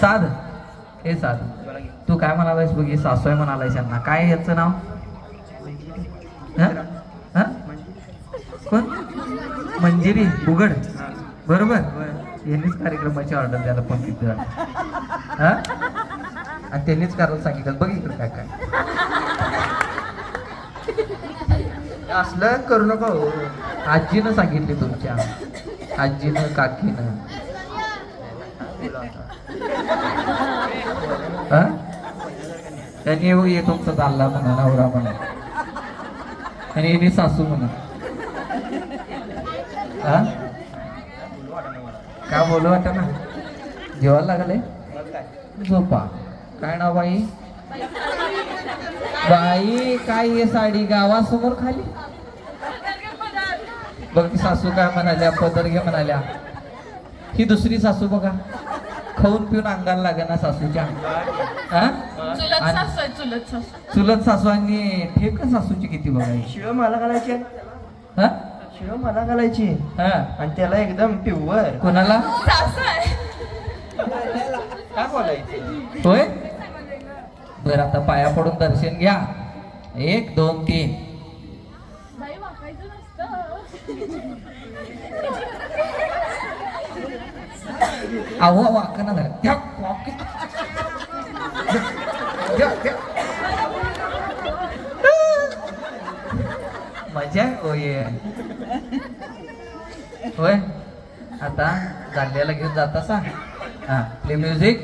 साध. हे साध. तू काय म्हणालायस बघ सासू आहे म्हणालायस यांना. काय याचं नाव? हं? हं? कोण? मंजिरी. उघड बरोबर? यांनीच कार्यक्रमाची ऑर्डर द्यायला फोन किती हा? आणि त्यांनीच करायला सांगितलं. बघ इकडे काय काय. असलं करू नका. आजीनं सांगितले तुमच्या. आजीनं काकीनं. त्यांनी येऊ ये तुमचा चालला म्हणा नवरा म्हणा. आणि यांनी सासू म्हणा. हा? का बोलू वाटत ना? जेवायला लागले? झोपा. काय ना बाई? बाई काय ये साडी गावासमोर खाली? बघ ती सासू काय म्हणाल्या पदर घे म्हणाल्या. ही दुसरी सासू बघा. खाऊन पिऊन अंगाला लागे ना सासूच्या. हा? चुलत आणि सासू आणि ठेप का सासूची किती बघायची? शिव मला घालायची. हा? शिव मला घालायची. हा. आणि त्याला एकदम प्युअर कोणाला? सासू आहे. काय बोलायचं? होय? बर आता पाया पडून दर्शन घ्या. एक दोन तीन. अहो वाक ना धरा द्या, मजा आहे होय. होय. आता जागल्याला घेऊन जाता सा हा प्ले म्युझिक